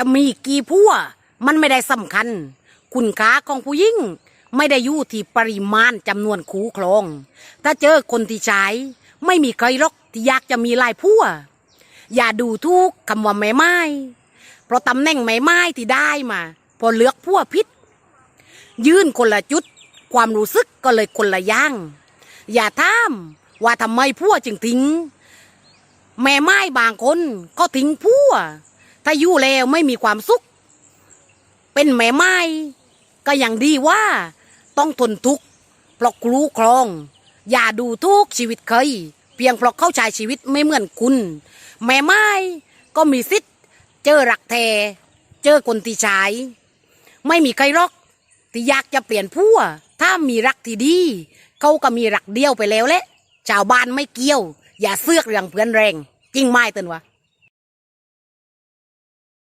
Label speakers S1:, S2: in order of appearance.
S1: จะมีกี่ผัวมันไม่ได้สำคัญ คุณค่าของผู้หญิงไม่ได้อยู่ที่ปริมาณจำนวนคูครอง ถ้าเจอคนที่ใช้ไม่มีใครหรอกที่อยากจะมีลายผัวอย่าดูทุกคำว่าแม่ไม้เพราะตำแหน่งแม่ไม้ที่ได้มา พอเลือกผัวพิษยื่นคนละจุด ความรู้สึกก็เลยคนละย่าง อย่าถามว่าทำไมผัวจึงทิ้ง แม่ไม้บางคนก็ทิ้งผัว ถ้าอยู่แล้วไม่มีความสุข เป็นแม่ไม้ก็ยังดีว่าต้องทนทุกข์เพราะครูครอง อย่าดูทุกข์ชีวิตเคย เพียงเพราะเข้าใจชีวิตไม่เหมือนคุณ แม่ไม้ก็มีสิทธิ์เจอรักแทเจอคนที่ใช้ไม่มีใครรอกที่อยากจะเปลี่ยนผัวถ้ามีรักที่ดีเขาก็มีรักเดียวไปแล้วแหละชาวบ้านไม่เกี่ยว อย่าเสือกเรื่องเพื่อนแรง จริงไหมเตือนวะ